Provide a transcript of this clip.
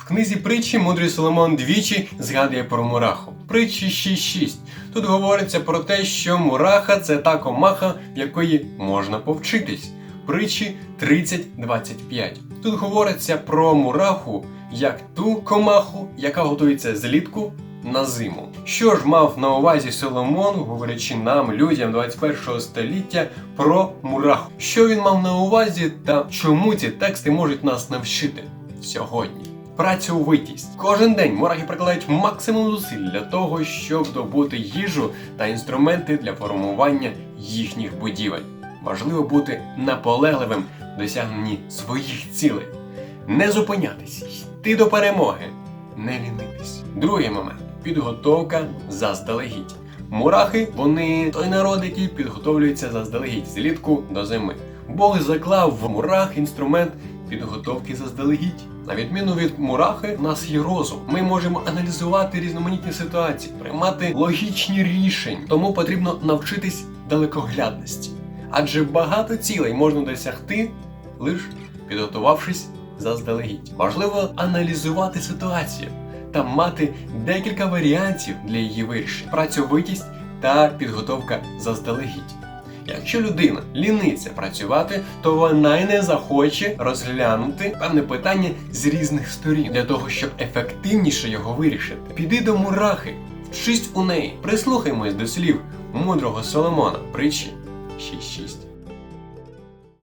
В книзі притчі мудрий Соломон двічі згадує про мураху. Притчі 6.6. Тут говориться про те, що мураха це та комаха, в якої можна повчитись. Притчі 30.25. Тут говориться про мураху як ту комаху, яка готується злітку на зиму. Що ж мав на увазі Соломон, говорячи нам, людям 21 століття, про мураху? Що він мав на увазі та чому ці тексти можуть нас навчити сьогодні? Працьовитість. Кожен день мурахи прикладають максимум зусиль для того, щоб добути їжу та інструменти для формування їхніх будівель. Важливо бути наполегливим досягненні своїх цілей, не зупинятись, йти до перемоги, не лінитись. Другий момент підготовка заздалегідь. Мурахи вони той народ, який підготовлюється заздалегідь злітку до зими. Бог заклав в мурах інструмент підготовки заздалегідь. На відміну від мурахи, у нас є розум. Ми можемо аналізувати різноманітні ситуації, приймати логічні рішення. Тому потрібно навчитись далекоглядності. Адже багато цілей можна досягти, лише підготувавшись заздалегідь. Важливо аналізувати ситуацію та мати декілька варіантів для її вирішення, працьовитість та підготовка заздалегідь. Якщо людина ліниться працювати, то вона й не захоче розглянути певне питання з різних сторін для того, щоб ефективніше його вирішити. Піди до мурахи, вчись у неї, прислухаймось до слів мудрого Соломона, притчі 6.6.